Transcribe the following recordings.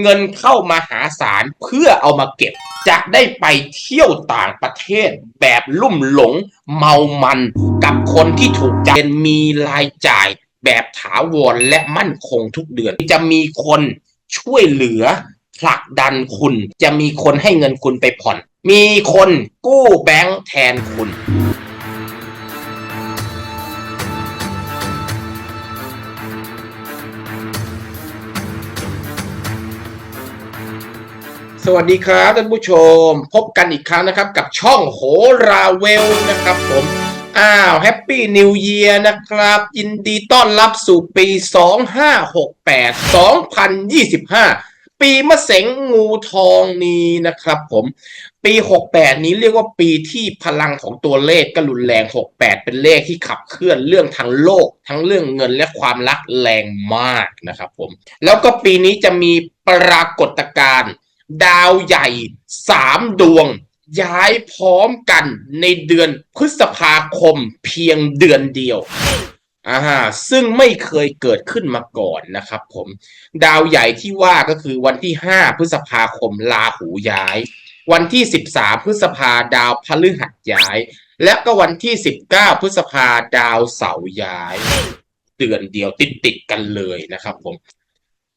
เงินเข้ามาหาศาลเพื่อเอามาเก็บ จะได้ไปเที่ยวต่างประเทศแบบลุ่มหลงเมามันกับคนที่ถูกใจมีรายจ่ายแบบถาวรและมั่นคงทุกเดือน จะมีคนช่วยเหลือผลักดันคุณ จะมีคนให้เงินคุณไปผ่อน มีคนกู้แบงค์แทนคุณ สวัสดีครับท่านผู้ชม พบกันอีกครั้งนะครับ กับช่องโหราเวลนะครับผมอ้าวแฮปปี้นิวเยียร์นะครับ ยินดีต้อนรับสู่ปี 2568 2025 ปีมะเสงงูทองนี้นะครับผมปี 68 นี้เรียกว่าปีที่พลังของตัวเลขก็รุนแรง 68 เป็นเลขที่ขับเคลื่อนเรื่องทั้งโลก ทั้งเรื่องเงินและความรักแรงมากนะครับผมแล้วก็ปีนี้จะมีปรากฏการณ์ ดาวใหญ่สามดวง ย้ายพร้อมกันในเดือนพฤษภาคมเพียงเดือนเดียวอ่าซึ่งไม่เคยเกิดขึ้นมาก่อนนะครับผมดาวใหญ่ที่ว่าก็คือวันที่ 5 พฤษภาคมลาหูย้าย วันที่ 13 พฤษภาดาวพฤหัสย้าย และก็วันที่ 19 พฤษภาดาวเสาร์ย้าย เดือนเดียวติดติดกันเลยนะครับผม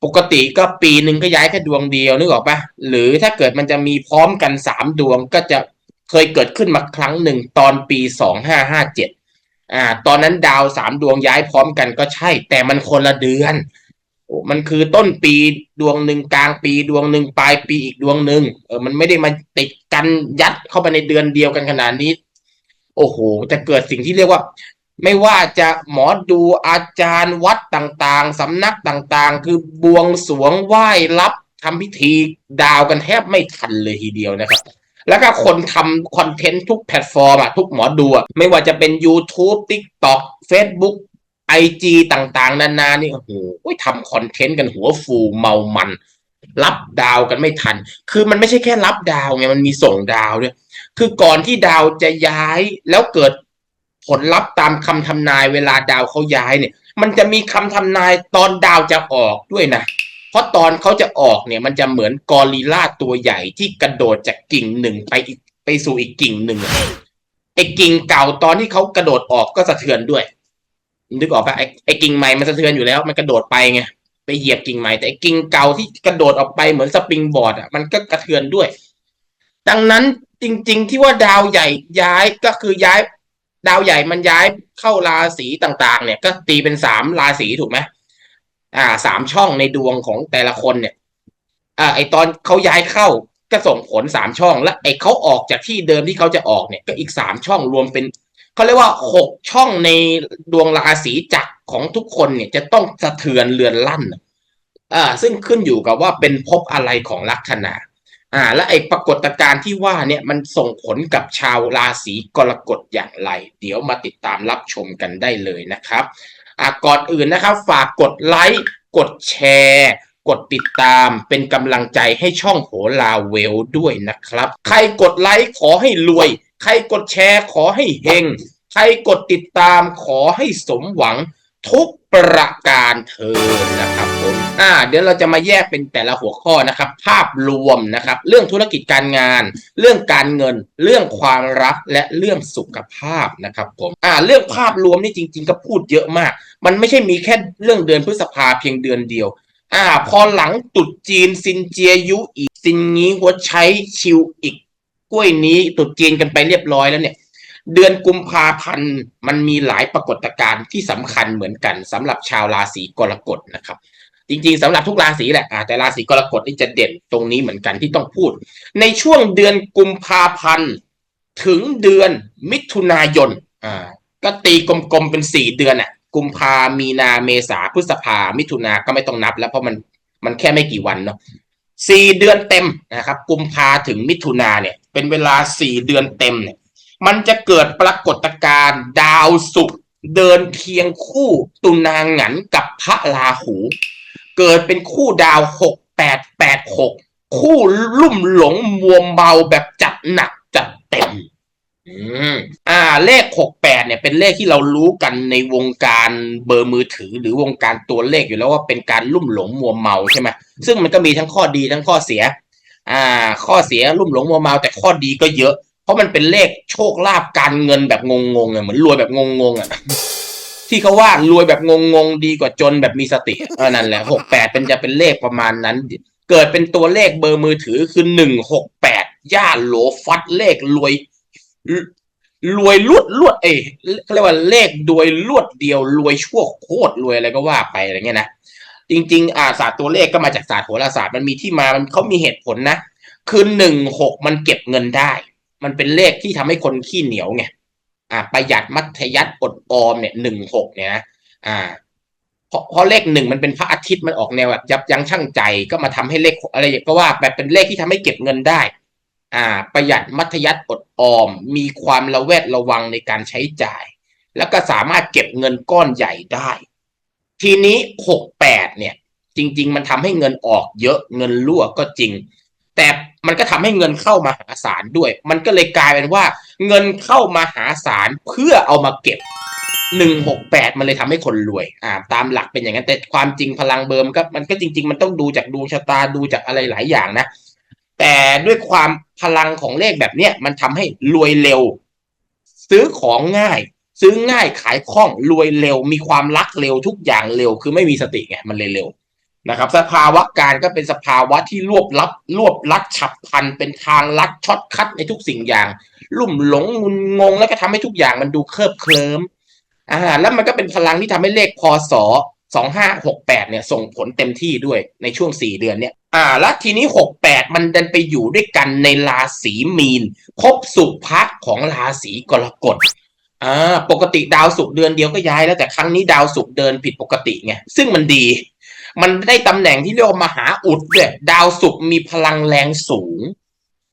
ปกติก็ปีหนึ่งก็ย้ายแค่ดวงเดียวนึกออกปะหรือถ้าเกิดมันจะมีพร้อมกันสามดวงก็จะเคยเกิดขึ้นมาครั้งหนึ่งตอนปีสองห้าห้าเจ็ดอ่า ตอนนั้นดาวสามดวงย้ายพร้อมกันก็ใช่ แต่มันคนละเดือนโอ้มันคือต้นปีดวงหนึ่งกลางปีดวงหนึ่งปลายปีอีกดวงหนึ่งเออมันไม่ได้มาติดกันยัดเข้าไปในเดือนเดียวกันขนาดนี้ โอ้โห จะเกิดสิ่งที่เรียกว่า ไม่ว่าจะหมอดูอาจารย์วัดต่างๆ สำนักต่างๆ คือบวงสรวงไหว้รับทำพิธีดาวกันแทบไม่ทันเลยทีเดียวนะครับ แล้วก็คนทำคอนเทนต์ทุกแพลตฟอร์มอะทุกหมอดูอะไม่ว่าจะเป็น YouTube TikTok Facebook IG ต่างๆ นานานี่โอ้โหทำคอนเทนต์กันหัวฟูเมามัน รับดาวกันไม่ทัน คือมันไม่ใช่แค่รับดาวไงมันมีส่งดาวด้วย คือก่อนที่ดาวจะย้ายแล้วเกิด ผลลัพธ์ตามคำทำนายเวลาดาวเขาย้ายเนี่ย มันจะมีคำทำนายตอนดาวจะออกด้วยนะ เพราะตอนเขาจะออกเนี่ย มันจะเหมือนกอริลลาตัวใหญ่ที่กระโดดจากกิ่งหนึ่งไปอีกไปสู่อีกกิ่งหนึ่งไอ้กิ่งเก่าตอนที่เขากระโดดออกก็สะเทือนด้วยนึกออกปะไอ้ไอ้กิ่งใหม่มันสะเทือนอยู่แล้ว มันกระโดดไปไงไปเหยียบกิ่งใหม่แต่กิ่งเก่าที่กระโดดออกไปเหมือนสปริงบอร์ดอะมันก็กระเทือนด้วย ดังนั้นจริง ๆ ที่ว่าดาวใหญ่ย้ายก็คือย้าย ดาวใหญ่มันย้ายเข้าราศีต่างๆ เนี่ยก็ตีเป็นสามราศีถูกไหมอ่าสามช่องในดวงของแต่ละคนเนี่ย อ่า ไอตอนเขาย้ายเข้าก็ส่งผลสามช่อง และไอเขาออกจากที่เดิมที่เขาจะออกเนี่ย ก็อีกสามช่องรวมเป็นเขาเรียกว่าหกช่องในดวงราศีจักรของทุกคนเนี่ยจะต้องสะเทือนเรือนลั่นอ่าซึ่งขึ้นอยู่กับว่าเป็นภพอะไรของลัคนา อ่า และไอ้ปรากฏการณ์ที่ว่าเนี่ยมันส่งผลกับชาวราศีกรกฎอย่างไร เดี๋ยวมาติดตามรับชมกันได้เลยนะครับอ่าก่อนอื่นนะครับ ฝากกดไลค์กดแชร์กดติดตามเป็นกำลังใจให้ช่องโหราเวลด้วยนะครับ ใครกดไลค์ขอให้รวย ใครกดแชร์ขอให้เฮง ใครกดติดตามขอให้สมหวัง ทุก ประการเทินนะครับผมอ่าเดี๋ยวเราจะมาแยกเป็นแต่ละหัวข้อนะครับ ภาพรวมนะครับ เรื่องธุรกิจการงาน เรื่องการเงิน เรื่องความรักและเรื่องสุขภาพนะครับผมอ่าเรื่องภาพรวมนี่จริง ๆ ก็พูดเยอะมาก มันไม่ใช่มีแค่เรื่องเดือนพฤษภาเพียงเดือนเดียวอ่าพอหลังตุดจีนซินเจียยุอีซินงี้หัวใช้ชิวอีกกล้วยนี้ตุดจีนกันไปเรียบร้อยแล้วเนี่ย เดือนกุมภาพันธ์มันมีหลายปรากฏการณ์ที่สำคัญเหมือนกันสำหรับชาวราศีกรกฎนะครับ จริงๆสำหรับทุกราศีแหละแต่ราศีกรกฎนี่จะเด่นตรงนี้เหมือนกันที่ต้องพูด ในช่วงเดือนกุมภาพันธ์ถึงเดือนมิถุนายนอ่าก็ตีกลมๆเป็นสี่เดือนอะกุมภามีนาเมษาพฤษภามิถุนาก็ไม่ต้องนับ แล้วเพราะมันมันแค่ไม่กี่วันเนาะสี่เดือนเต็มนะครับ กุมภาถึงมิถุนาเนี่ย เป็นเวลาสี่เดือนเต็มเนี่ย มันจะเกิดปรากฏการณ์ดาวศุกร์เดินเคียงคู่ตุนางหงันกับพระราหู เกิดเป็นคู่ดาวหกแปดแปดหกคู่ลุ่มหลงมัวเมาแบบจัดหนักจัดเต็มอืมอ่า เลขหกแปดเนี่ยเป็นเลขที่เรารู้กันในวงการเบอร์มือถือ หรือวงการตัวเลขอยู่แล้วว่าเป็นการลุ่มหลงมัวเมาใช่ไหมซึ่งมันก็มีทั้งข้อดีทั้งข้อเสีย อ่า ข้อเสียลุ่มหลงมัวเมาแต่ข้อดีก็เยอะ เพราะมันเป็นเลขโชคลาภการเงินแบบงงๆอะเหมือนรวยแบบงงๆอะที่เขาว่ารวยแบบงงๆดีกว่าจนแบบมีสติเออนั่นแหละหกแปดเป็นจะเป็นเลขประมาณนั้น เกิดเป็นตัวเลขเบอร์มือถือคือหนึ่งหกแปดย่าโหลฟัดเลขรวยรวยลวดลวดเอยเขาเรียกว่าเลขดวยลวดเดียวรวยชั่วโคตรรวยอะไรก็ว่าไปอะไรเงี้ยนะจริง ๆ อ่าศาสตร์ตัวเลขก็มาจากศาสตร์โหราศาสตร์มันมีที่มามันเขามีเหตุผลนะคือหนึ่งหกมันเก็บเงินได้ มันเป็นเลขที่ทำให้คนขี้เหนียวไงอ่า ประหยัดมัธยัติอดออมเนี่ยหนึ่งหกเนี่ยนะอ่าเพราะเพราะเลขหนึ่งมันเป็นพระอาทิตย์มันออกแนวแบบยับยั้งชั่งใจก็มาทำให้เลขอะไรก็ว่าแบบเป็นเลขที่ทำให้เก็บเงินได้ อ่า ประหยัดมัธยัติอดออม มีความระแวดระวังในการใช้จ่าย แล้วก็สามารถเก็บเงินก้อนใหญ่ได้ ทีนี้หกแปดเนี่ย จริง ๆ มันทำให้เงินออกเยอะเงินรั่วก็จริง แต่ มันก็ทำให้เงินเข้ามาหาศาลด้วย มันก็เลยกลายเป็นว่า เงินเข้ามาหาศาลเพื่อเอามาเก็บหนึ่งหกแปดมันเลยทำให้คนรวย อ่า ตามหลักเป็นอย่างนั้นแต่ความจริงพลังเบิร์มก็มันก็จริง ๆ มันต้องดูจากดวงชะตาดูจากอะไรหลายอย่างนะ แต่ด้วยความพลังของเลขแบบเนี้ยมันทำให้รวยเร็ว ซื้อของง่าย ซื้อง่ายขายคล่องรวยเร็ว มีความรักเร็วทุกอย่างเร็ว คือไม่มีสติไงมันเลยเร็ว นะครับสภาวะการก็เป็นสภาวะที่รวบลับรวบลัดฉับพลันเป็นทางลัดช็อตคัดในทุกสิ่งอย่าง ลุ่มหลงงุนงง แล้วก็ทำให้ทุกอย่างมันดูเคลิบเคลิ้มอ่าแล้วมันก็เป็นพลังที่ทำให้เลขพศสองห้าหกแปดเนี่ยส่งผลเต็มที่ด้วยในช่วงสี่เดือนเนี่ยอ่าแล้วทีนี้หกแปดมันดันไปอยู่ด้วยกันในราศีมีนพบสุภะของราศีกรกฎอ่าปกติดาวศุกร์เดือนเดียวก็ย้ายแล้วแต่ครั้งนี้ดาวศุกร์เดินผิดปกติไงซึ่งมันดี มันได้ตำแหน่งที่เรียกว่ามหาอุดด้วยดาวศุกร์มีพลังแรงสูง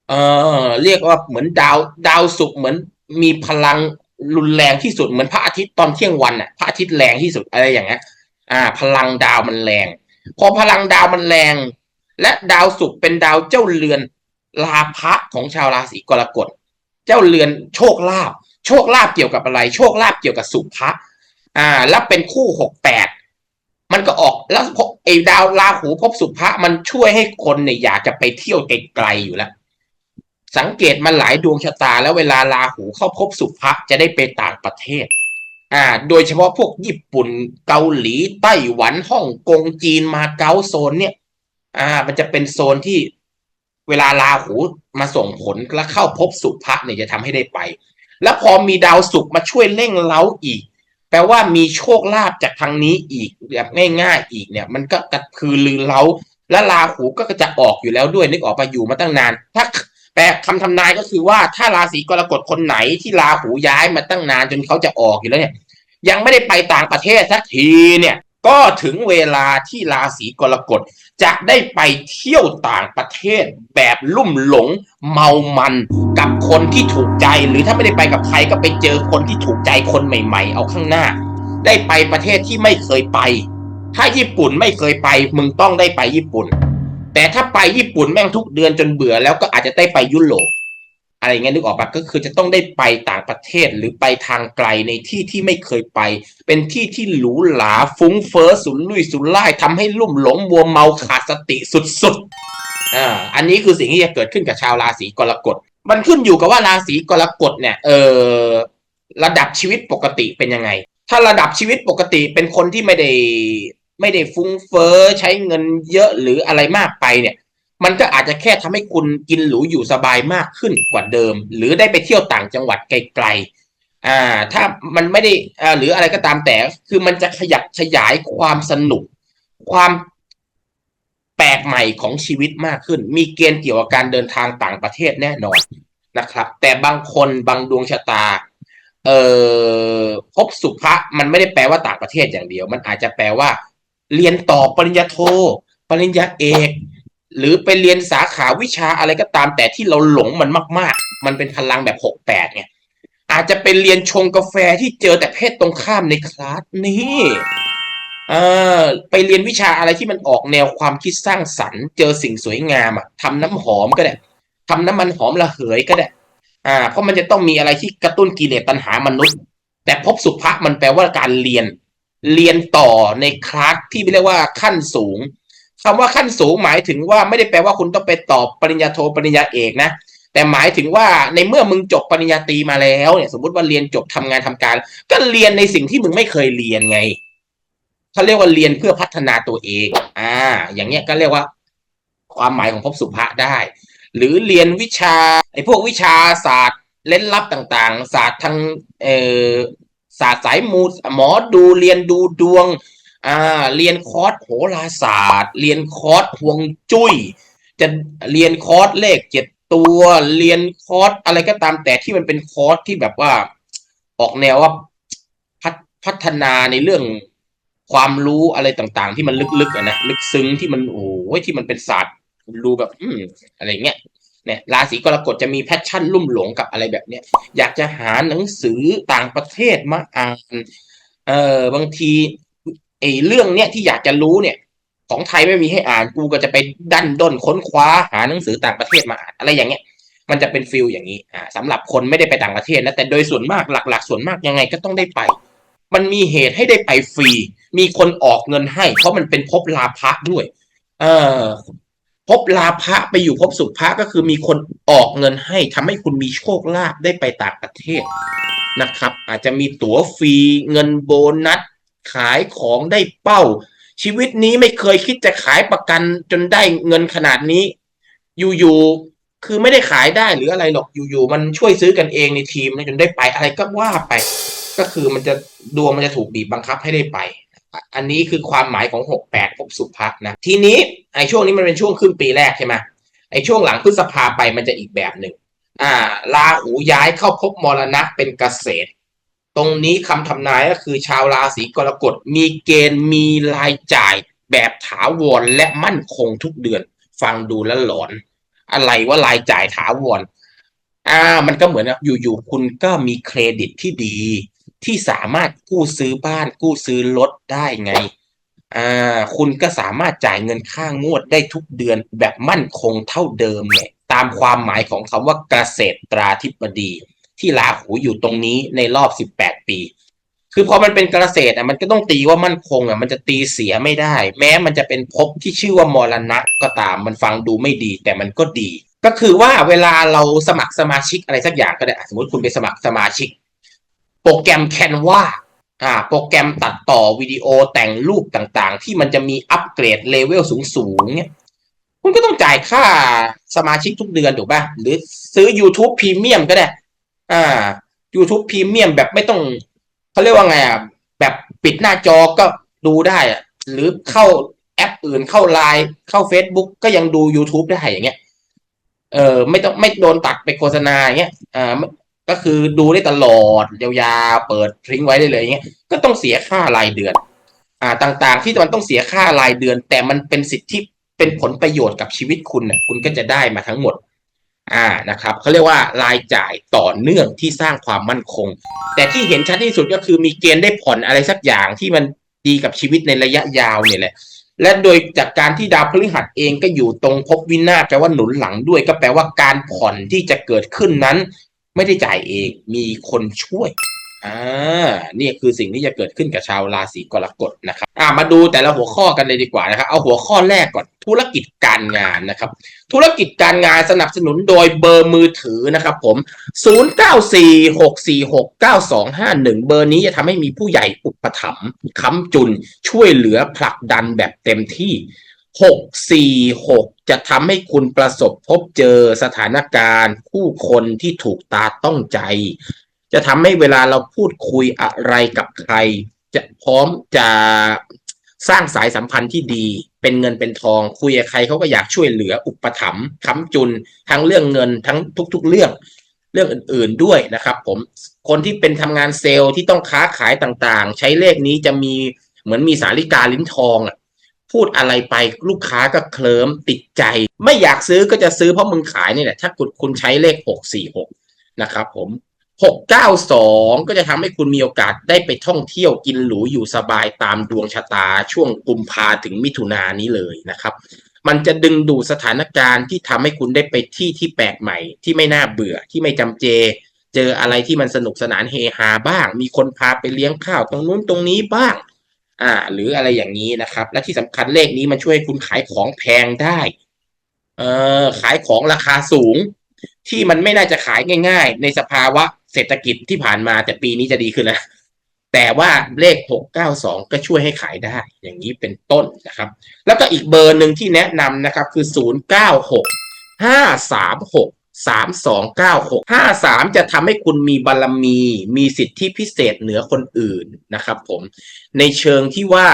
เออ เรียกว่าเหมือนดาวดาวศุกร์เหมือนมีพลังรุนแรงที่สุดเหมือนพระอาทิตย์ตอนเที่ยงวันน่ะพระอาทิตย์แรงที่สุดอะไรอย่างเงี้ยอ่า พลังดาวมันแรง พอพลังดาวมันแรง และดาวศุกร์เป็นดาวเจ้าเรือนลาภะของชาวราศีกรกฎ เจ้าเรือนโชคลาภโชคลาภเกี่ยวกับอะไร โชคลาภเกี่ยวกับสุภะอ่า แล้วเป็นคู่หกแปด มันก็ออกแล้วไอ้ดาวราหูพบสุภะมันช่วยให้คนเนี่ยอยากจะไปเที่ยวไกลๆอยู่แล้ว สังเกตมาหลายดวงชะตา แล้วเวลาราหูเข้าพบสุภะจะได้ไปต่างประเทศ อ่า โดยเฉพาะพวกญี่ปุ่นเกาหลีไต้หวันฮ่องกงจีนมาเก๊าโซนเนี่ย อ่า มันจะเป็นโซนที่เวลาราหูมาส่งผลแล้วเข้าพบสุภะเนี่ยจะทำให้ได้ไป แล้วพอมีดาวศุกร์มาช่วยเร่งเล้าอีก แปลว่ามีโชคลาภจากทางนี้อีกแบบง่ายๆอีกเนี่ย มันก็กระคือลือเล้าและราหูก็จะออกอยู่แล้วด้วยนึกออกไปอยู่มาตั้งนาน ถ้าแปลคำทำนายก็คือว่าถ้าราศีกรกฎคนไหนที่ราหูย้ายมาตั้งนานจนเขาจะออกอยู่แล้วเนี่ย ยังไม่ได้ไปต่างประเทศสักทีเนี่ย ก็ถึงเวลาที่ราศีกรกฎจะได้ไปเที่ยวต่างประเทศแบบลุ่มหลงเมามันกับคนที่ถูกใจ หรือถ้าไม่ได้ไปกับใครก็ไปเจอคนที่ถูกใจคนใหม่ ๆ เอาข้างหน้า ได้ไปประเทศที่ไม่เคยไป ถ้าญี่ปุ่นไม่เคยไป มึงต้องได้ไปญี่ปุ่น แต่ถ้าไปญี่ปุ่นแม่งทุกเดือนจนเบื่อแล้วก็อาจจะได้ไปยุโรป อะไรเงี้ยนึกออกปะก็คือจะต้องได้ไปต่างประเทศหรือไปทางไกลในที่ที่ไม่เคยไป เป็นที่ที่หรูหราฟุ้งเฟ้อสุนลุยสุร่ายทำให้ลุ่มหลงมัวเมาขาดสติสุดๆอ่าอันนี้คือสิ่งที่จะเกิดขึ้นกับชาวราศีกรกฎมันขึ้นอยู่กับว่าราศีกรกฎเนี่ยเออระดับชีวิตปกติเป็นยังไง ถ้าระดับชีวิตปกติเป็นคนที่ไม่ได้ไม่ได้ฟุ้งเฟ้อใช้เงินเยอะหรืออะไรมากไปเนี่ย มันก็อาจจะแค่ทำให้คุณกินหรูอยู่สบายมากขึ้นกว่าเดิม หรือได้ไปเที่ยวต่างจังหวัดไกลๆอ่า ถ้ามันไม่ได้อ่าหรืออะไรก็ตามแต่ คือมันจะขยับขยายความสนุก ความแปลกใหม่ของชีวิตมากขึ้น มีเกณฑ์เกี่ยวกับการเดินทางต่างประเทศแน่นอนนะครับ แต่บางคนบางดวงชะตา เอ่อพบสุภะมันไม่ได้แปลว่าต่างประเทศอย่างเดียว มันอาจจะแปลว่า เรียนต่อปริญญาโท ปริญญาเอก หรือไปเรียนสาขาวิชาอะไรก็ตามแต่ที่เราหลงมันมาก ๆ มันเป็นพลังแบบหกแปดไงอาจจะเป็นเรียนชงกาแฟที่เจอแต่เพศตรงข้ามในคลาสนี่เออไปเรียนวิชาอะไรที่มันออกแนวความคิดสร้างสรรค์ เจอสิ่งสวยงามอะทำน้ำหอมก็ได้ทำน้ำมันหอมระเหยก็ได้ อ่า เพราะมันจะต้องมีอะไรที่กระตุ้นกิเลสตัณหามนุษย์ แต่ภพสุภะมันแปลว่าการเรียน เรียนต่อในคลาสที่เรียกว่าขั้นสูง คำว่าขั้นสูงหมายถึงว่าไม่ได้แปลว่าคุณต้องไปตอบปริญญาโทปริญญาเอกนะ แต่หมายถึงว่าในเมื่อมึงจบปริญญาตรีมาแล้วเนี่ยสมมติว่าเรียนจบทำงานทำการ ก็เรียนในสิ่งที่มึงไม่เคยเรียนไงเขาเรียกว่าเรียนเพื่อพัฒนาตัวเอง อ่า อย่างเงี้ยก็เรียกว่า ความหมายของภพสุภะได้ หรือเรียนวิชาไอ้พวกวิชาศาสตร์เล่นลับต่าง ๆ ศาสตร์ทางเอ่อศาสตร์สายมูหมอดูเรียนดูดวง อ่า เรียนคอร์สโหราศาสตร์ เรียนคอร์สฮวงจุ้ย จะเรียนคอร์สเลขเจ็ดตัว เรียนคอร์สอะไรก็ตามแต่ที่มันเป็นคอร์สที่แบบว่า ออกแนวว่าพัฒพัฒนาในเรื่องความรู้อะไรต่างๆ ที่มันลึกๆอะนะลึกซึ้งที่มันโอ้ยที่มันเป็นศาสตร์ดูแบบ อืมอะไรเงี้ยเนี่ยราศีกรกฎจะมีแพชชั่นลุ่มหลงกับอะไรแบบเนี้ยอยากจะหาหนังสือต่างประเทศมาอ่าน เออบางที อ้เรื่องเนี้ยที่อยากจะรู้เนี่ย ของไทยไม่มีให้อ่านกูก็จะไปดันด้นค้นคว้าหาหนังสือต่างประเทศมาอ่านอะไรอย่างเงี้ย มันจะเป็นฟิลอย่างนี้อ่าสำหรับคนไม่ได้ไปต่างประเทศนะแต่โดยส่วนมากหลัก ๆ ส่วนมากยังไงก็ต้องได้ไป มันมีเหตุให้ได้ไปฟรี มีคนออกเงินให้ เพราะมันเป็นภพลาภะด้วย เออภพลาภะไปอยู่ภพสุภะก็คือมีคนออกเงินให้ทำให้คุณมีโชคลาภได้ไปต่างประเทศนะครับ อาจจะมีตั๋วฟรีเงินโบนัส ขายของได้เป้า ชีวิตนี้ไม่เคยคิดจะขายประกันจนได้เงินขนาดนี้ อยู่ๆคือไม่ได้ขายได้หรืออะไรหรอกอยู่ๆมันช่วยซื้อกันเองในทีมนะจนได้ไปอะไรก็ว่าไป ก็คือมันจะดวงมันจะถูกบีบบังคับให้ได้ไป อันนี้คือความหมายของ 68ภพสุภะนะทีนี้ไอ้ช่วงนี้มันเป็นช่วงครึ่งปีแรกใช่ไหมไอ้ช่วงหลังพฤษภาไปมันจะอีกแบบหนึ่งอ่าราหูย้ายเข้าภพมรณะเป็นเกษตร ตรงนี้คำทำนายก็คือชาวราศีกรกฎมีเกณฑ์มีรายจ่ายแบบถาวรและมั่นคงทุกเดือน ฟังดูแล้วหลอน อะไรว่ารายจ่ายถาวรอ่า มันก็เหมือนอยู่ๆคุณก็มีเครดิตที่ดี ที่สามารถกู้ซื้อบ้านกู้ซื้อรถได้ไงอ่าคุณก็สามารถจ่ายเงินค่างวดได้ทุกเดือนแบบมั่นคงเท่าเดิมเลยตามความหมายของคำว่าเกษตราธิบดี ที่ราหูอยู่ตรงนี้ในรอบ18ปี คือพอมันเป็นเกษอะมันก็ต้องตีว่ามั่นคงอะมันจะตีเสียไม่ได้ แม้มันจะเป็นภพที่ชื่อว่ามรณะก็ตามมันฟังดูไม่ดี แต่มันก็ดี ก็คือว่าเวลาเราสมัครสมาชิกอะไรสักอย่างก็ได้สมมติคุณไปสมัครสมาชิก โปรแกรมแคนวาอ่าโปรแกรมตัดต่อวิดีโอแต่งรูปต่างๆ ที่มันจะมีอัปเกรดเลเวลสูงๆเนี่ยคุณก็ต้องจ่ายค่าสมาชิกทุกเดือนถูกป่ะหรือซื้อ YouTube Premium ก็ได้ อ่า YouTube Premium แบบไม่ต้องเขาเรียกว่าไงอะแบบปิดหน้าจอก็ดูได้อะหรือเข้าแอปอื่นเข้าไลน์เข้า Facebook ก็ยังดู YouTube ได้อย่างเงี้ยเออไม่ต้องไม่โดนตัดไปโฆษณาอย่างเงี้ยอ่าก็คือดูได้ตลอดยาวๆเปิดทิ้งไว้ได้เลยอย่างเงี้ยก็ต้องเสียค่ารายเดือน อ่าต่างๆ ที่มันต้องเสียค่ารายเดือน แต่มันเป็นสิทธิที่เป็นผลประโยชน์กับชีวิตคุณน่ะคุณก็จะได้มาทั้งหมด อ่านะครับเขาเรียกว่ารายจ่ายต่อเนื่องที่สร้างความมั่นคง แต่ที่เห็นชัดที่สุดก็คือมีเกณฑ์ได้ผ่อนอะไรสักอย่างที่มันดีกับชีวิตในระยะยาวเนี่ยแหละและโดยจากการที่ดาวพฤหัสเองก็อยู่ตรงภพวินาศแปลว่าหนุนหลังด้วย ก็แปลว่าการผ่อนที่จะเกิดขึ้นนั้น ไม่ได้จ่ายเองมีคนช่วย อ่านี่คือสิ่งที่จะเกิดขึ้นกับชาวราศีกรกฎนะครับอ่ามาดูแต่ละหัวข้อกันเลยดีกว่านะครับ เอาหัวข้อแรกก่อนธุรกิจการงานนะครับ ธุรกิจการงานสนับสนุนโดยเบอร์มือถือนะครับผม 0946469251 เบอร์นี้จะทำให้มีผู้ใหญ่อุปถัมภ์ค้ำจุนช่วยเหลือผลักดันแบบเต็มที่646จะทำให้คุณประสบพบเจอสถานการณ์ ผู้คนที่ถูกตาต้องใจ จะทำให้เวลาเราพูดคุยอะไรกับใคร จะพร้อมจะสร้างสายสัมพันธ์ที่ดี เป็นเงินเป็นทอง คุยกับใครเขาก็อยากช่วยเหลืออุปถัมภ์ค้ำจุน ทั้งเรื่องเงินทั้งทุก ๆ เรื่องเรื่องอื่น ๆด้วยนะครับผมคนที่เป็นทำงานเซลล์ที่ต้องค้าขายต่างๆ ใช้เลขนี้จะมีเหมือนมีสาริกาลิ้นทองอะพูดอะไรไปลูกค้าก็เคลิ้มติดใจ ไม่อยากซื้อก็จะซื้อเพราะมึงขายนี่แหละถ้าคุณคุณใช้เลขหกสี่หกนะครับผม หกเก้าสองก็จะทำให้คุณมีโอกาสได้ไปท่องเที่ยวกินหรูอยู่สบายตามดวงชะตาช่วงกุมภาถึงมิถุนายนนี้เลยนะครับ มันจะดึงดูดสถานการณ์ที่ทำให้คุณได้ไปที่ที่แปลกใหม่ ที่ไม่น่าเบื่อที่ไม่จำเจ เจออะไรที่มันสนุกสนานเฮฮาบ้าง มีคนพาไปเลี้ยงข้าวตรงนู้นตรงนี้บ้าง อ่า หรืออะไรอย่างนี้นะครับ และที่สำคัญเลขนี้มันช่วยคุณขายของแพงได้ เอ่อขายของราคาสูง ที่มันไม่น่าจะขายง่าย ๆ ในสภาวะ เศรษฐกิจที่ผ่านมาแต่ปีนี้จะดีขึ้นแล้วแต่ว่าเลข 692 ก็ช่วยให้ขายได้ อย่างนี้เป็นต้นนะครับ แล้วก็อีกเบอร์หนึ่งที่แนะนำนะครับคือ 096 536 3296 53 จะทำให้คุณมีบารรมี มีสิทธิพิเศษเหนือคนอื่นนะครับผม ในเชิงที่ว่า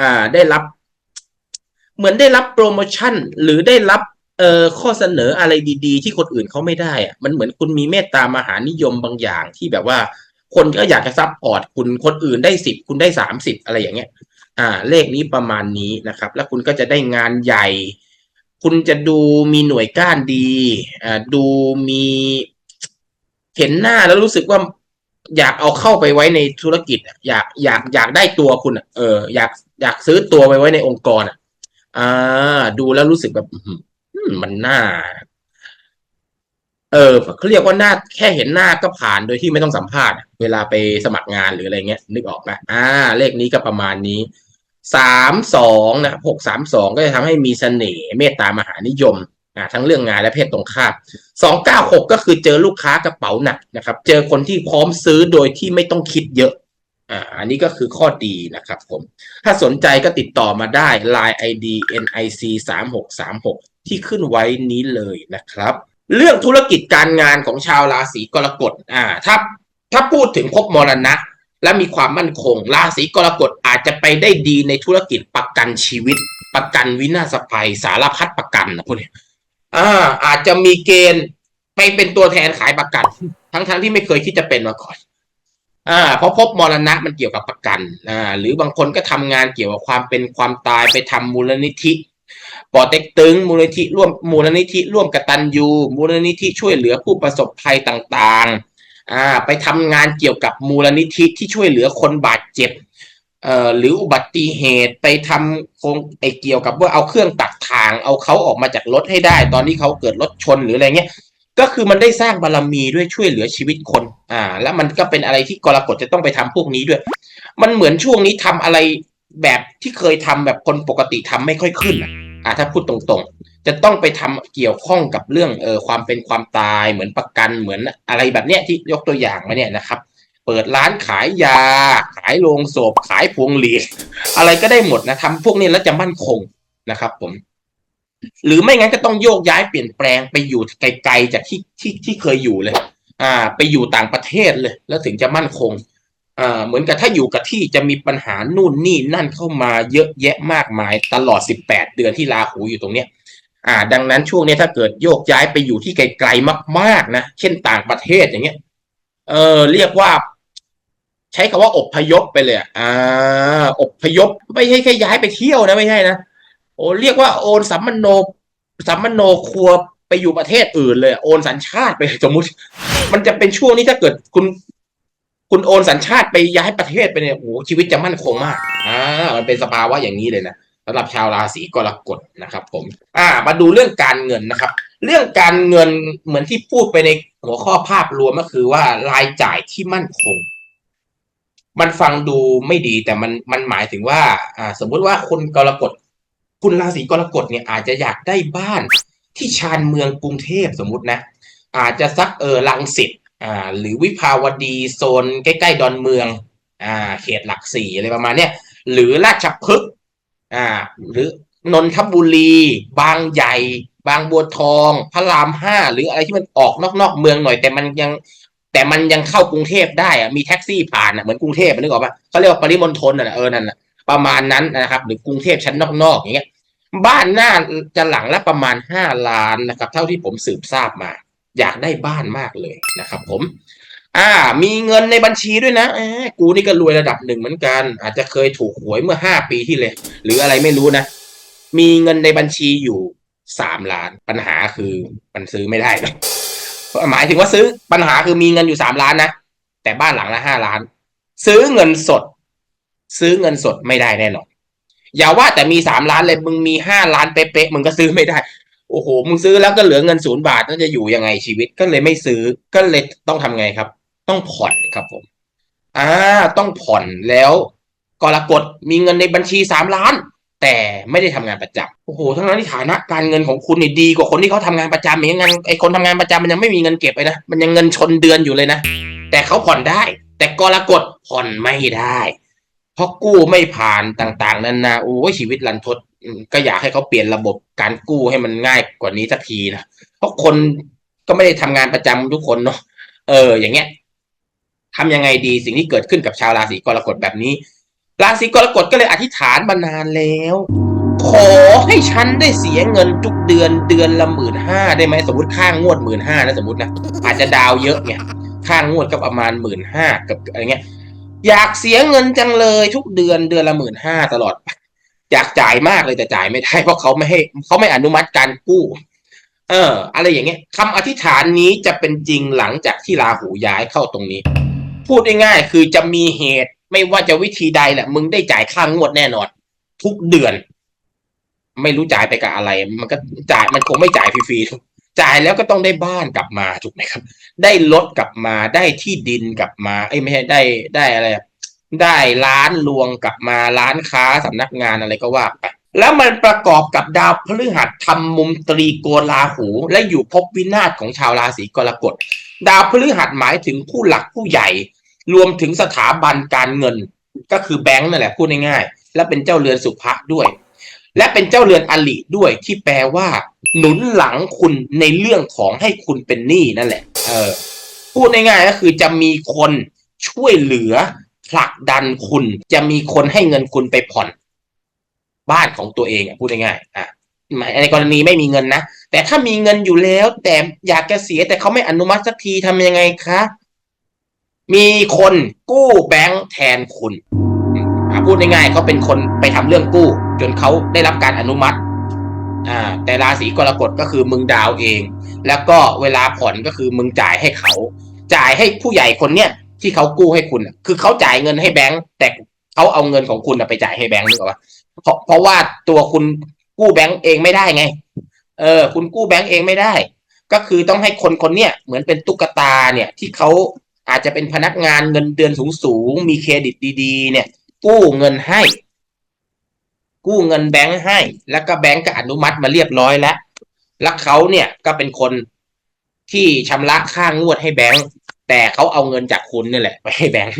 อ่า ได้รับ เหมือนได้รับโปรโมชั่น หรือได้รับ เอ่อข้อเสนออะไรดีๆ ที่คนอื่นเขาไม่ได้อะมันเหมือนคุณมีเมตตามหานิยมบางอย่างที่แบบว่า คนก็อยากจะซัพพอร์ตคุณคนอื่นได้สิบคุณได้สามสิบอะไรอย่างเงี้ย อ่า เลขนี้ประมาณนี้นะครับ แล้วคุณก็จะได้งานใหญ่ คุณจะดูมีหน่วยก้านดีอ่าดูมีเห็นหน้าแล้วรู้สึกว่าอยากเอาเข้าไปไว้ในธุรกิจอะอยากอยากอยากได้ตัวคุณอะเอออยากอยากซื้อตัวไปไว้ในองค์กรอะอ่า ดูแล้วรู้สึกแบบ มันหน่าเออเขาเรียกว่าหน้าแค่เห็นหน้าก็ผ่านโดยที่ไม่ต้องสัมภาษณ์ เวลาไปสมัครงานหรืออะไรเงี้ย นึกออกไหมอ่า เลขนี้ก็ประมาณนี้สามสองนะหกสามสองก็จะทำให้มีเสน่ห์เมตตามหานิยมอ่าทั้งเรื่องงานและเพศตรงข้ามสองเก้าหกก็คือเจอลูกค้ากระเป๋าหนักนะครับ เจอคนที่พร้อมซื้อโดยที่ไม่ต้องคิดเยอะอ่าอันนี้ก็คือข้อดีนะครับผม ถ้าสนใจก็ติดต่อมาได้ Line ID NIC 3 6 3 6 ที่ขึ้นไว้นี้เลยนะครับ เรื่องธุรกิจการงานของชาวราศีกรกฎอ่าถ้าถ้าพูดถึงภพมรณะ และมีความมั่นคง ราศีกรกฎอาจจะไปได้ดีในธุรกิจประกันชีวิต ประกันวินาศภัย สารพัดประกันนะพวกนี้อ่าอาจจะมีเกณฑ์ไปเป็นตัวแทนขายประกัน ทั้งๆทที่ไม่เคยคิดจะเป็นมาก่อนอ่าเพราะพบมรณะมันเกี่ยวกับประกันอ่าหรือบางคนก็ทำงานเกี่ยวกับความเป็นความตายไปทำมูลนิธิ ปอเต็กตึง มูลนิธิร่วมมูลนิธิร่วมกตัญญูมูลนิธิช่วยเหลือผู้ประสบภัยต่างๆอ่าไปทำงานเกี่ยวกับมูลนิธิที่ช่วยเหลือคนบาดเจ็บเอ่อหรืออุบัติเหตุไปทำโครงไอเกี่ยวกับว่าเอาเครื่องตัดทาง เอาเขาออกมาจากรถให้ได้ ตอนที่เขาเกิดรถชนหรืออะไรเงี้ยก็คือมันได้สร้างบารรมีด้วยช่วยเหลือชีวิตคน อ่า แล้วมันก็เป็นอะไรที่กรกฎจะต้องไปทำพวกนี้ด้วย มันเหมือนช่วงนี้ทำอะไรแบบที่เคยทำแบบคนปกติทำไม่ค่อยขึ้นอะ อ่าถ้าพูดตรงๆ จะต้องไปทำเกี่ยวข้องกับเรื่องเออความเป็นความตายเหมือนประกันเหมือนอะไรแบบเนี้ยที่ยกตัวอย่างมาเนี่ยนะครับ เปิดร้านขายยา ขายโรงศพขายพวงหลีดอะไรก็ได้หมดนะทำพวกนี้แล้วจะมั่นคงนะครับ ผม หรือไม่งั้นก็ต้องโยกย้ายเปลี่ยนแปลงไปอยู่ไกลๆจากที่ที่ที่เคยอยู่เลย อ่า ไปอยู่ต่างประเทศเลย แล้วถึงจะมั่นคง เหมือนกับถ้าอยู่กับที่จะมีปัญหานู่นนี่นั่นเข้ามาเยอะแยะมากมายตลอด 18 เดือนที่ราหูอยู่ตรงเนี้ยอ่า ดังนั้นช่วงนี้ถ้าเกิดโยกย้ายไปอยู่ที่ไกลๆมากๆนะเช่นต่างประเทศอย่างเงี้ย เออเรียกว่า ใช้คำว่าอบพยพไปเลยอ่าอบพยพไม่ใช่แค่ย้ายไปเที่ยวนะไม่ใช่นะโอ้เรียกว่าโอนสัมมโนสัมมโนครัวไปอยู่ประเทศอื่นเลย โอนสัญชาติไปสมมุติ มันจะเป็นช่วงนี้ถ้าเกิดคุณ คุณโอนสัญชาติไปย้ายประเทศไปเนี่ยโอ้โหชีวิตจะมั่นคงมากอ่ามันเป็นสภาวะอย่างนี้เลยนะสำหรับชาวราศีกรกฎนะครับ ผม อ่า มาดูเรื่องการเงินนะครับ เรื่องการเงินเหมือนที่พูดไปในหัวข้อภาพรวมก็คือว่ารายจ่ายที่มั่นคง มันฟังดูไม่ดีแต่มันมันหมายถึงว่า อ่า สมมุติว่าคนกรกฎคุณราศีกรกฎเนี่ยอาจจะอยากได้บ้านที่ชานเมืองกรุงเทพสมมตินะ อาจจะสักเออลังสิต อ่าหรือวิภาวดีโซนใกล้ๆดอนเมืองอ่าเขตหลักสี่อะไรประมาณเนี้ยหรือราชพฤกษ์อ่าหรือนนทบุรี บางใหญ่ บางบัวทอง พระรามห้าหรืออะไรที่มันออกนอกๆเมืองหน่อย แต่มันยังแต่มันยังเข้ากรุงเทพได้อะมีแท็กซี่ผ่านอะเหมือนกรุงเทพนึกออกปะเขาเรียกว่าปริมณฑลน่ะเออนั่นแหละประมาณนั้นนะครับ หรือกรุงเทพชั้นนอกๆอย่างเงี้ยบ้านหน้าจะหลังละประมาณห้าล้านนะครับ เท่าที่ผมสืบทราบมา อยากได้บ้านมากเลยนะครับ ผม อ่า มีเงินในบัญชีด้วยนะกูนี่ก็รวยระดับหนึ่งเหมือนกัน อาจจะเคยถูกหวยเมื่อห้าปีที่เลย หรืออะไรไม่รู้นะ มีเงินในบัญชีอยู่สามล้านปัญหาคือมันซื้อไม่ได้นะหมายถึงว่าซื้อปัญหาคือมีเงินอยู่สามล้านนะแต่บ้านหลังละห้าล้าน ซื้อเงินสด ซื้อเงินสดไม่ได้แน่นอนอย่าว่าแต่มีสามล้านเลยมึงมีห้าล้านเป๊ะๆมึงก็ซื้อไม่ได้ โอ้โหมึงซื้อแล้วก็เหลือเงินศูนย์บาทแล้วจะอยู่ยังไงชีวิตก็เลยไม่ซื้อก็เลยต้องทำไงครับ ต้องผ่อนครับผม อ่า ต้องผ่อนแล้วกรกฎมีเงินในบัญชีสามล้าน แต่ไม่ได้ทำงานประจำโอ้โหทั้งนั้นที่ฐานะการเงินของคุณนี่ดีกว่าคนที่เขาทำงานประจำอย่างงั้นไอ้คนทำงานประจำมันยังไม่มีเงินเก็บเลยนะมันยังเงินชนเดือนอยู่เลยนะแต่เขาผ่อนได้ แต่กรกฎผ่อนไม่ได้ เพราะกู้ไม่ผ่านต่างๆนานนาโอ้ชีวิตรันทดก็อยากให้เขาเปลี่ยนระบบการกู้ให้มันง่ายกว่านี้สักทีนะเพราะคนก็ไม่ได้ทำงานประจำทุกคนเนาะเออ อย่างเงี้ยทำยังไงดีสิ่งที่เกิดขึ้นกับชาวราศีกรกฎแบบนี้ ราศีกรกฎก็เลยอธิษฐานมานานแล้ว ขอให้ฉันได้เสียเงินทุกเดือนเดือนละหมื่นห้าได้ไหมสมมติค่างวดหมื่นห้านะสมมตินะอาจจะดาวเยอะเนี่ยค่างวดก็ประมาณหมื่นห้ากับอะไรเงี้ย อยากเสียเงินจังเลยทุกเดือนเดือนละหมื่นห้าตลอด อยากจ่ายมากเลยแต่จ่ายไม่ได้เพราะเขาไม่ให้เขาไม่อนุมัติการกู้ เออ อะไรอย่างเงี้ยคำอธิษฐานนี้จะเป็นจริงหลังจากที่ราหูย้ายเข้าตรงนี้ พูดง่ายๆคือจะมีเหตุไม่ว่าจะวิธีใดแหละมึงได้จ่ายค่างวดแน่นอน ทุกเดือน ไม่รู้จ่ายไปกับอะไร มันก็จ่ายมันคงไม่จ่ายฟรีๆ จ่ายแล้วก็ต้องได้บ้านกลับมาถูกไหมครับ ได้รถกลับมาได้ที่ดินกลับมาเอ้ไม่ใช่ได้ได้อะไร ได้ร้านรวงกลับมาร้านค้าสำนักงานอะไรก็ว่าไปแล้วมันประกอบกับดาวพฤหัสทำมุมตรีโกลาหู และอยู่ภพวินาศของชาวราศีกรกฎดาวพฤหัสหมายถึงผู้หลักผู้ใหญ่ รวมถึงสถาบันการเงิน ก็คือแบงค์นั่นแหละพูดง่ายๆและเป็นเจ้าเรือนสุภะด้วย และเป็นเจ้าเรือนอลิด้วยที่แปลว่า หนุนหลังคุณในเรื่องของให้คุณเป็นหนี้นั่นแหละ เออ พูดง่ายๆก็คือจะมีคนช่วยเหลือผลักดันคุณ จะมีคนให้เงินคุณไปผ่อนบ้านของตัวเองอะพูดง่ายๆอะหมายในกรณีไม่มีเงินนะ แต่ถ้ามีเงินอยู่แล้ว แต่อยากจะเสียแต่เขาไม่อนุมัติสักทีทำยังไงคะ มีคนกู้แบงค์แทนคุณ พูดง่ายๆเขาเป็นคนไปทำเรื่องกู้ จนเขาได้รับการอนุมัติ อ่า แต่ราศีกรกฎก็คือมึงดาวเอง แล้วก็เวลาผ่อนก็คือมึงจ่ายให้เขา จ่ายให้ผู้ใหญ่คนเนี้ยที่เขากู้ให้คุณ คือเขาจ่ายเงินให้แบงค์แต่เขาเอาเงินของคุณไปจ่ายให้แบงค์นึกออกปะเพราะเพราะว่าตัวคุณกู้แบงค์เองไม่ได้ไง เออ คุณกู้แบงค์เองไม่ได้ ก็คือต้องให้คนคนเนี้ยเหมือนเป็นตุ๊กตาเนี่ยที่เขาอาจจะเป็นพนักงานเงินเดือนสูงๆ มีเครดิตดี ๆ เนี่ย กู้เงินให้ กู้เงินแบงค์ให้ แล้วก็แบงค์ก็อนุมัติมาเรียบร้อยแล้ว แล้วเขาเนี่ยก็เป็นคนที่ชำระค่างวดให้แบงค์แต่เขาเอาเงินจากคุณนี่แหละไปให้แบงค์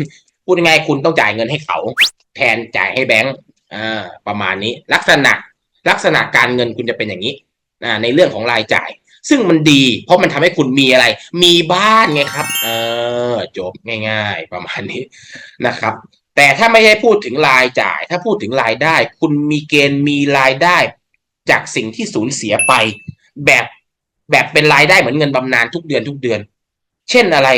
พูดง่ายๆคุณต้องจ่ายเงินให้เขา แทนจ่ายให้แบงค์อ่าประมาณนี้ ลักษณะลักษณะการเงินคุณจะเป็นอย่างนี้อ่าในเรื่องของรายจ่าย ซึ่งมันดี เพราะมันทำให้คุณมีอะไร มีบ้านไงครับ เออจบง่าย ๆ ประมาณนี้นะครับ แต่ถ้าไม่ใช่พูดถึงรายจ่าย ถ้าพูดถึงรายได้ คุณมีเกณฑ์มีรายได้ จากสิ่งที่สูญเสียไป แบบแบบเป็นรายได้เหมือนเงินบำนาญทุกเดือนทุกเดือน เช่นอะไร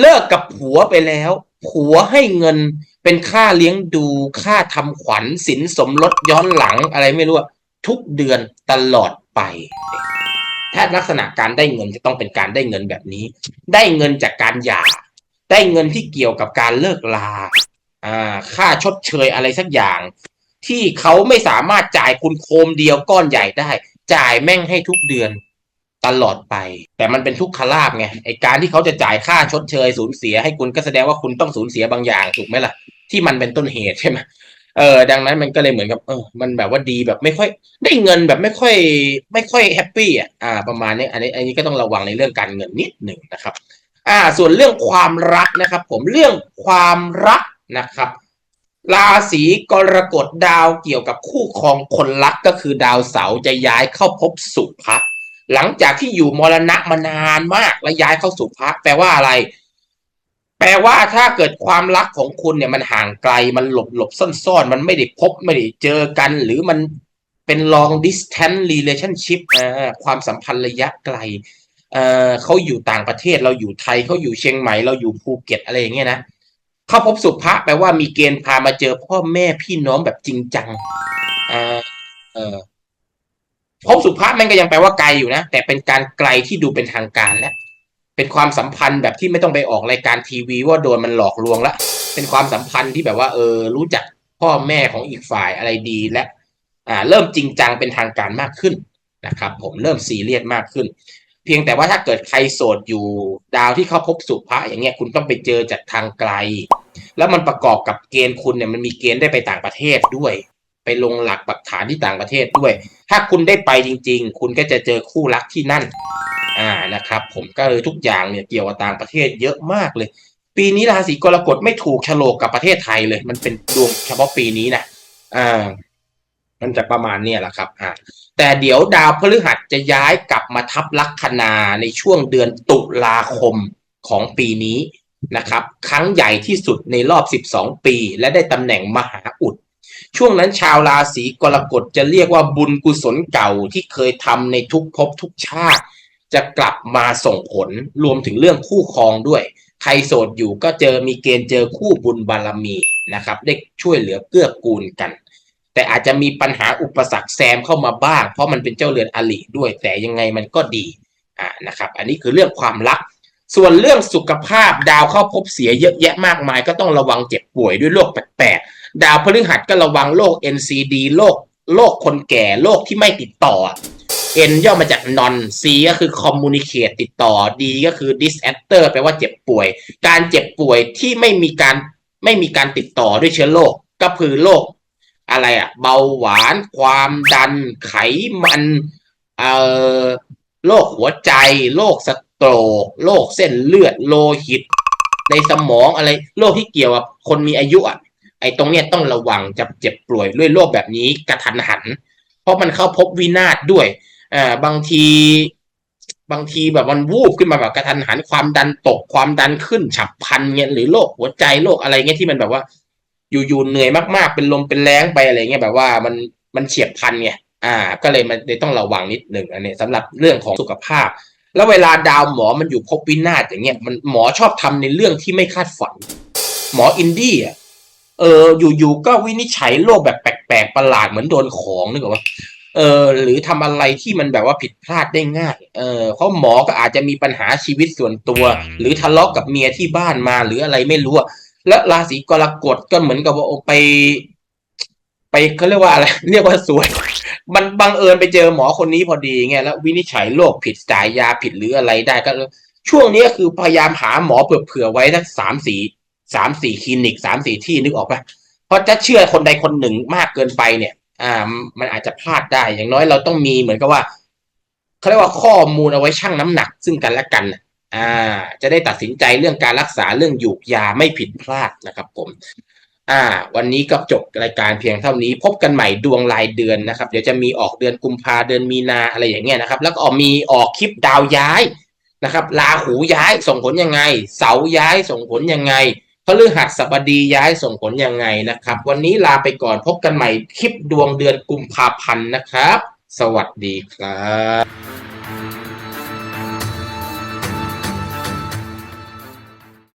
เลิกกับผัวไปแล้ว ผัวให้เงินเป็นค่าเลี้ยงดูค่าทำขวัญสินสมรสย้อนหลังอะไรไม่รู้ทุกเดือนตลอดไป ถ้าลักษณะการได้เงินจะต้องเป็นการได้เงินแบบนี้ ได้เงินจากการหย่า ได้เงินที่เกี่ยวกับการเลิกลา ค่าชดเชยอะไรสักอย่าง ที่เขาไม่สามารถจ่ายคุณโคมเดียวก้อนใหญ่ได้ จ่ายแม่งให้ทุกเดือนตลอดไป แต่มันเป็นทุกขลาบไงไอการที่เขาจะจ่ายค่าชดเชยสูญเสีย ให้คุณก็แสดงว่าคุณต้องสูญเสียบางอย่างถูกไหมล่ะ ที่มันเป็นต้นเหตุใช่ไหมเออดังนั้นมันก็เลยเหมือนกับเออมันแบบว่าดีแบบไม่ค่อย ได้เงินแบบไม่ค่อย ไม่ค่อยแฮปปี้อะอ่า ประมาณนี้อันนี้ อันนี้ก็ต้องระวังในเรื่องการเงินนิดหนึ่งนะครับ อ่า ส่วนเรื่องความรักนะครับ ผมเรื่องความรัก นะครับ ราศีกรกฎดาวเกี่ยวกับคู่ครองคนรักก็คือดาวเสาจะย้ายเข้าภพสุภะหลังจากที่อยู่มรณะมานานมากแล้วย้ายเข้าสุภะแปลว่าอะไร แปลว่าถ้าเกิดความรักของคุณเนี่ยมันห่างไกลมันหลบหลบซ่อนซ่อนๆมันไม่ได้พบไม่ได้เจอกัน หรือมันเป็น long distance relationship อ่าความสัมพันธ์ระยะไกลเออเขาอยู่ต่างประเทศเราอยู่ไทยเขาอยู่เชียงใหม่เราอยู่ภูเก็ตอะไรอย่างเงี้ยนะ เข้าพบสุภะแปลว่ามีเกณฑ์พามาเจอพ่อแม่พี่น้องแบบจริงจังอ่าเออพบสุภะมันก็ยังแปลว่าไกลอยู่นะ แต่เป็นการไกลที่ดูเป็นทางการแล้วเป็นความสัมพันธ์แบบที่ไม่ต้องไปออกรายการทีวี ว่าโดนมันหลอกลวงละเป็นความสัมพันธ์ที่แบบว่า เออ รู้จักพ่อแม่ของอีกฝ่ายอะไรดีและ อ่า เริ่มจริงจังเป็นทางการมากขึ้นนะครับ ผมเริ่มซีเรียสมากขึ้น เพียงแต่ว่าถ้าเกิดใครโสดอยู่ ดาวที่เขาพบสุภะอย่างเงี้ยคุณต้องไปเจอจากทางไกล แล้วมันประกอบกับเกณฑ์คุณเนี่ยมันมีเกณฑ์ได้ไปต่างประเทศด้วย ไปลงหลักปักฐานที่ต่างประเทศด้วย ถ้าคุณได้ไปจริง ๆ คุณก็จะเจอคู่รักที่นั่น อ่านะครับ ผมก็เลยทุกอย่างเนี่ยเกี่ยวกับต่างประเทศเยอะมากเลย ปีนี้ราศีกรกฎไม่ถูกโฉลกกับประเทศไทยเลย มันเป็นดวงเฉพาะปีนี้นะอ่า มันจะประมาณเนี้ยแหละครับอ่าแต่เดี๋ยวดาวพฤหัสจะย้ายกลับมาทับลัคนาในช่วงเดือนตุลาคมของปีนี้นะครับ ครั้งใหญ่ที่สุดในรอบ 12 ปี และได้ตำแหน่งมหาอุด ช่วงนั้นชาวราศีกรกฎจะเรียกว่าบุญกุศลเก่าที่เคยทำในทุกภพทุกชาติ จะกลับมาส่งผลรวมถึงเรื่องคู่ครองด้วย ใครโสดอยู่ก็เจอมีเกณฑ์เจอคู่บุญบารมีนะครับ ได้ช่วยเหลือเกื้อกูลกัน แต่อาจจะมีปัญหาอุปสรรคแซมเข้ามาบ้าง เพราะมันเป็นเจ้าเรือนอลิด้วย แต่ยังไงมันก็ดีอ่านะครับ อันนี้คือเรื่องความรัก ส่วนเรื่องสุขภาพดาวเข้าพบเสียเยอะแยะมากมาย ก็ต้องระวังเจ็บป่วยด้วยโรคแปลกๆ ดาวพฤหัสก็ระวังโรค NCD โรคโรคคนแก่โรคที่ไม่ติดต่อ N ย่อมาจาก non C ก็คือ communicate ติดต่อ D ก็คือ disaster แปลว่าเจ็บป่วย การเจ็บป่วยที่ไม่มีการไม่มีการติดต่อด้วยเชื้อโรคก็คือโรค อะไรอะเบาหวาน ความดันไขมันเอ่อโรคหัวใจโรคสโตรกโรคเส้นเลือดโลหิต ในสมองอะไรโรคที่เกี่ยวกับคนมีอายุอะไอ้ตรงเนี้ยต้องระวังจะเจ็บป่วยด้วยโรคแบบนี้กระทันหัน เพราะมันเข้าพบวินาศด้วยอ่าบางที บางทีแบบมันวูบขึ้นมาแบบกระทันหัน ความดันตกความดันขึ้นฉับพลันเงี้ยหรือโรคหัวใจโรคอะไรเงี้ยที่มันแบบว่า อยู่ๆเหนื่อยมากๆ เป็นลมเป็นแรงไปอะไรเงี้ยแบบว่ามันมันเฉียบพันไงอ่า ก็เลยมันเลยต้องระวังนิดหนึ่งอันนี้สำหรับเรื่องของสุขภาพ แล้วเวลาดาวหมอมันอยู่พบวินาศอย่างเงี้ยมันหมอชอบทำในเรื่องที่ไม่คาดฝัน หมออินดี้อะเอออยู่ๆก็วินิจฉัยโรคแบบแปลกๆประหลาดเหมือนโดนของนึกออกปะเออหรือทำอะไรที่มันแบบว่าผิดพลาดได้ง่าย เออเพราะหมอก็อาจจะมีปัญหาชีวิตส่วนตัว หรือทะเลาะกับเมียที่บ้านมาหรืออะไรไม่รู้ และราศีกรกฎก็เหมือนกับว่าไป ไปเขาเรียกว่าอะไรเรียกว่าสวย มันบังเอิญไปเจอหมอคนนี้พอดีไงแล้ววินิจฉัยโรคผิดจ่ายยาผิดหรืออะไรได้ก็ช่วงนี้คือพยายามหาหมอเผื่อๆไว้ทั้งสามสี่สามสี่คลินิกสามสี่ที่นึกออกปะเพราะจะเชื่อคนใดคนหนึ่งมากเกินไปเนี่ย อ่า มันอาจจะพลาดได้อย่างน้อยเราต้องมีเหมือนกับว่าเขาเรียกว่าข้อมูลเอาไว้ชั่งน้ำหนัก ซึ่งกันและกันน่ะ อ่าจะได้ตัดสินใจเรื่องการรักษาเรื่องหยูกยาไม่ผิดพลาดนะครับผมอ่า วันนี้ก็จบรายการเพียงเท่านี้ พบกันใหม่ดวงรายเดือนนะครับ เดี๋ยวจะมีออกเดือนกุมภาเดือนมีนาอะไรอย่างเงี้ยนะครับ แล้วก็มีออกคลิปดาวย้ายนะครับลาหูย้ายส่งผลยังไง เสาย้ายส่งผลยังไงพฤหัสบดีย้ายส่งผลยังไงนะครับ วันนี้ลาไปก่อนพบกันใหม่คลิปดวงเดือนกุมภาพันธ์นะครับ สวัสดีครับ